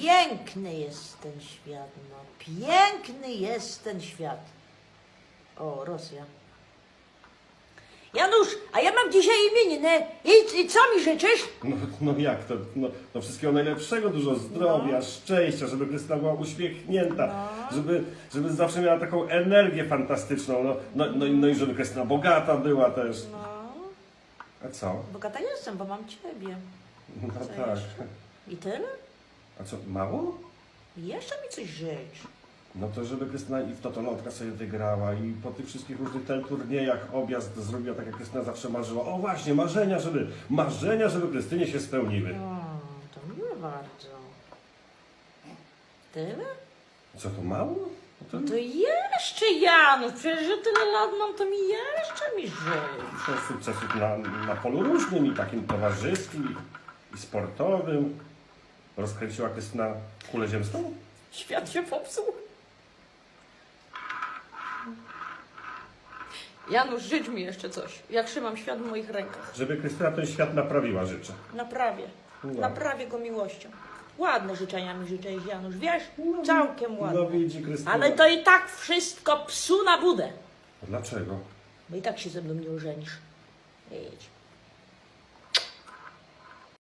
Piękny jest ten świat, no. Piękny jest ten świat. O, Rosja. Janusz, a ja mam dzisiaj imieniny. I, i co mi życzysz? No, no jak to? No, no wszystkiego najlepszego, dużo zdrowia, szczęścia, żeby Krystyna była uśmiechnięta, żeby, żeby zawsze miała taką energię fantastyczną, no, no, no, i- no i żeby Krystyna bogata była też. No, A co? bogata jestem, bo mam ciebie. No tak. jeszcze? I tyle? A co, mało? Jeszcze mi coś życz. No to żeby Krystyna i w Totolotka sobie wygrała i po tych wszystkich różnych turniejach objazd zrobiła tak jak Krystyna zawsze marzyła. O właśnie, marzenia, żeby, marzenia, żeby Krystynie się spełniły. O, to miłe bardzo. Tyle? Co to mało? No to, No to jeszcze Janusz, przecież że tyle lat mam, to mi jeszcze mi żyć. to sukcesów na, na polu różnym i takim towarzyskim i sportowym. Rozkręciła Krystyna kulę ziemską? Świat się popsuł. Janusz, życz mi jeszcze coś. Ja trzymam świat w moich rękach. Żeby Krystyna ten świat naprawiła, życzę. Naprawię. No. Naprawię go miłością. Ładne życzenia mi życzyłeś, Janusz, wiesz? Całkiem ładne. No widzi Krystyna. Ale to i tak wszystko psu na budę. Dlaczego? Bo i tak się ze mną nie ożenisz. Idź.